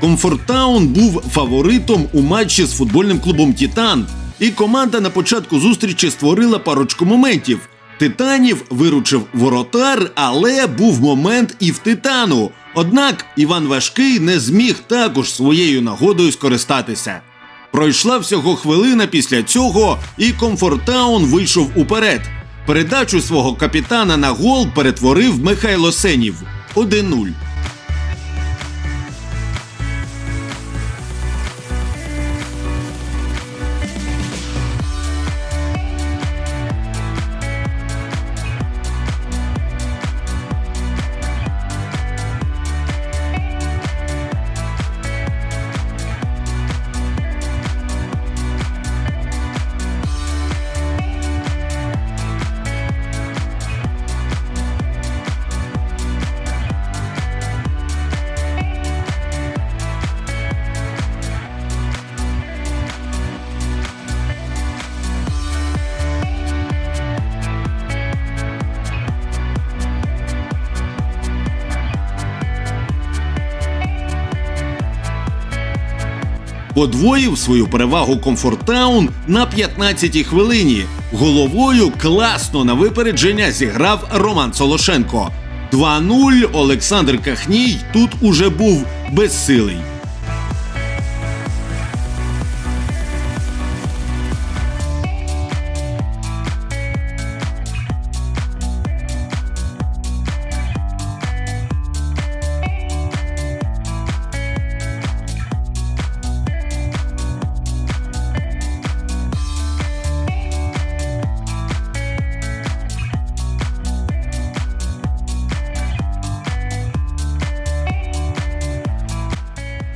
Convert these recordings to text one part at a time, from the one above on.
Комфорттаун був фаворитом у матчі з футбольним клубом Тітан, і команда на початку зустрічі створила парочку моментів. Титанів виручив воротар, але був момент і в титану. Однак Іван Важкий не зміг також своєю нагодою скористатися. Пройшла всього хвилина після цього, і Комфорттаун вийшов уперед. Передачу свого капітана на гол перетворив Михайло Сенів 1-0. Подвоїв свою перевагу Комфорттаун на 15-й хвилині. Головою класно на випередження зіграв Роман Солошенко. 2-0 Олександр Кахній тут уже був безсилий.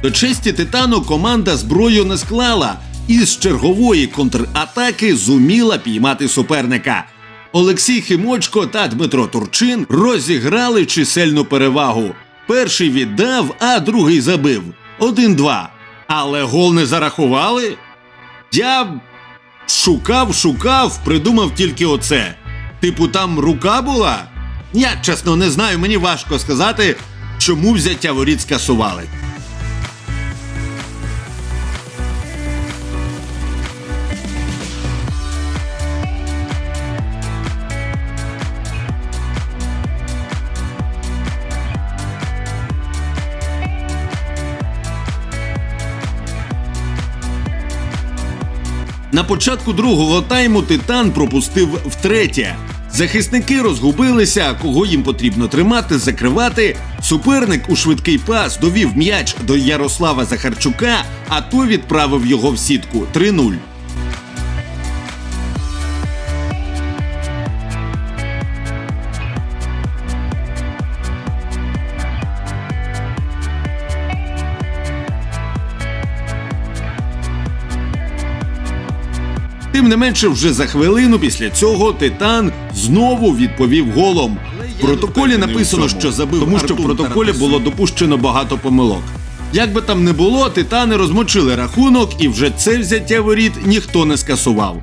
До честі титану команда зброю не склала і з чергової контратаки зуміла піймати суперника. Олексій Химочко та Дмитро Турчин розіграли чисельну перевагу. Перший віддав, а другий забив 1-2. Але гол не зарахували. Я шукав, шукав, придумав тільки оце. Типу, там рука була? Я чесно не знаю, мені важко сказати, чому взяття воріт скасували. На початку другого тайму Титан пропустив втретє. Захисники розгубилися, кого їм потрібно тримати, закривати. Суперник у швидкий пас довів м'яч до Ярослава Захарчука, а той відправив його в сітку 3-0. Тим не менше, вже за хвилину після цього Титан знову відповів голом. В протоколі написано, що забив, тому що в протоколі було допущено багато помилок. Як би там не було, титани розмочили рахунок, і вже це взяття воріт ніхто не скасував.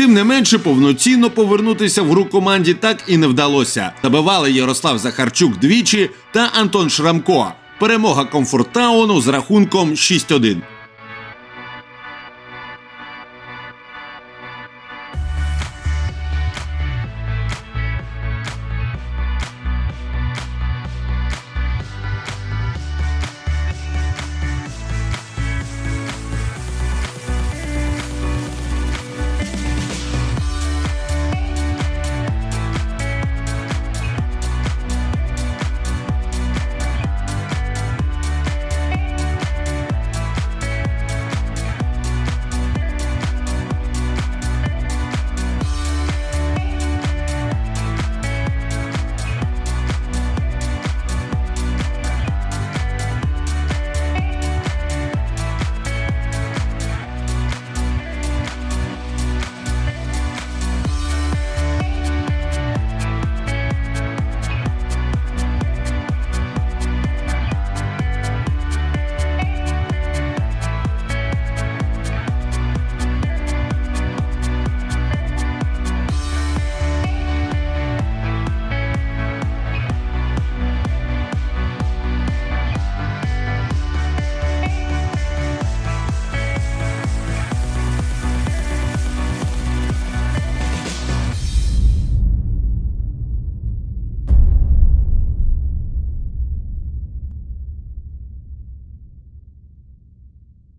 Тим не менше, повноцінно повернутися в гру команді так і не вдалося. Забивали Ярослав Захарчук двічі та Антон Шрамко. Перемога Комфорттауну з рахунком 6-1.